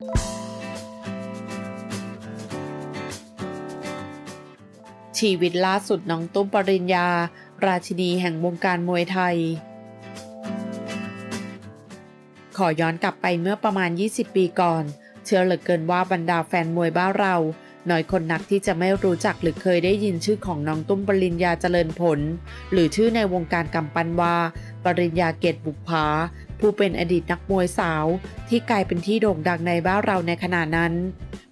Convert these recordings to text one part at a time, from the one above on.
ชีวิตล่าสุดน้องตุ้มปริญญา ราชินีแห่งวงการมวยไทย ขอย้อนกลับไปเมื่อประมาณ 20 ปีก่อน เชื่อเหลือเกินว่าบรรดาแฟนมวยบ้านเราน้อยคนนักที่จะไม่รู้จักหรือเคยได้ยินชื่อของน้องตุ้มปริญญาเจริญผล หรือชื่อในวงการกำปั้นว่า ปริญญาเกตบุกผา ผู้เป็นอดีตนักมวยสาวที่กลายเป็นที่โด่งดังในบ้านเราในขณะนั้น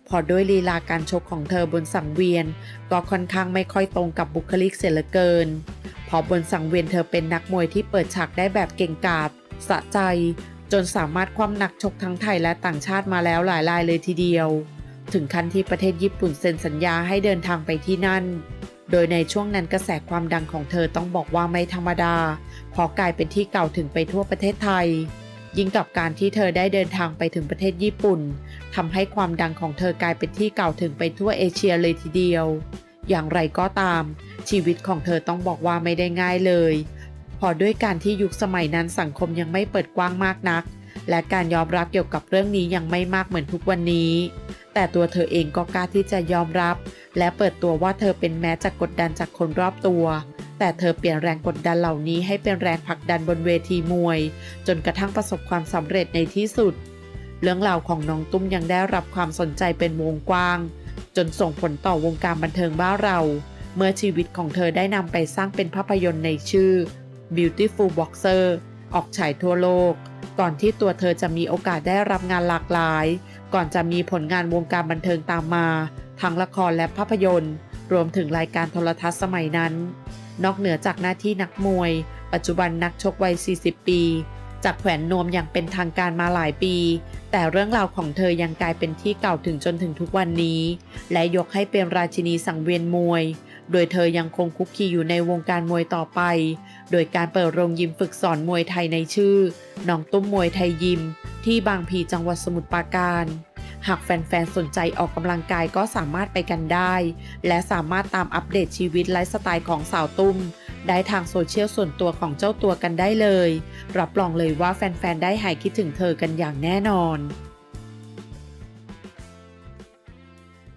พอด้วยลีลาการชกของเธอบนสังเวียน ก็ค่อนข้างไม่ค่อยตรงกับบุคลิกเสียเหลือเกินเพอบนสังเวียนเธอเป็นนักมวยที่เปิดฉากได้แบบเก่งกาจสะใจ จนสามารถคว่ำนักชกทั้งไทยและต่างชาติมาแล้วหลายรายเลยทีเดียว ถึงขั้นที่ประเทศญี่ปุ่นเซ็นสัญญาให้เดินทางไปที่นั่น โดยในช่วงนั้นกระแสความดังของเธอต้องบอกว่าไม่ธรรมดาเพอกลายเป็นที่เก่าถึงไปทั่วประเทศไทย ยิ่งกับการที่เธอได้เดินทางไปถึงประเทศญี่ปุ่นทำให้ความดังของเธอกลายเป็นที่เก่าถึงไปทั่วเอเชียเลยทีเดียว อย่างไรก็ตาม ชีวิตของเธอต้องบอกว่าไม่ได้ง่ายเลย พอด้วยการที่ยุคสมัยนั้นสังคมยังไม่เปิดกว้างมากนัก และการยอมรับเกี่ยวกับเรื่องนี้ยังไม่มากเหมือนทุกวันนี้ แต่ตัวเธอเองก็กล้าที่จะยอมรับ และเปิดตัวว่าเธอเป็นแม้จะกดดันจากคนรอบตัว แต่เธอเปลี่ยนแรงกดดันเหล่านี้ให้เป็นแรงผลักดันบนเวทีมวย จนกระทั่งประสบความสำเร็จในที่สุด เรื่องราวของน้องตุ้มยังได้รับความสนใจเป็นวงกว้าง จนส่งผลต่อวงการบันเทิงบ้านเรา เมื่อชีวิตของเธอได้นำไปสร้างเป็นภาพยนตร์ในชื่อ Beautiful Boxer ออกฉายทั่วโลก ก่อนที่ตัวเธอจะมีโอกาสได้รับงานหลากหลาย ก่อนจะมีผลงานวงการบันเทิงตามมา ทั้งละครและภาพยนตร์ รวมถึงรายการโทรทัศน์สมัยนั้น นอกเหนือจากหน้าที่นักมวย ปัจจุบันนักชกวัย 40 ปีจากแขวนนวมอย่างเป็นทางการมาหลายปี แต่เรื่องราวของเธอยังกลายเป็นที่เก่าถึงจนถึงทุกวันนี้ และยกให้เป็นราชินีสังเวียนมวย โดยเธอยังคงคุกคีอยู่ในวงการมวยต่อไป โดยการเปิดโรงยิมฝึกสอนมวยไทยในชื่อน้องตุ้มมวยไทยยิม ที่บางพีจังหวัดสมุทรปราการ หากแฟนๆ สนใจออกกำลังกายก็สามารถไปกันได้ และสามารถตามอัปเดตชีวิตไลฟ์สไตล์ของสาวตุ้ม ได้ทางโซเชียลส่วนตัวของเจ้าตัวกันได้เลย รับรองเลยว่าแฟนๆ ได้หายคิดถึงเธอกันอย่างแน่นอน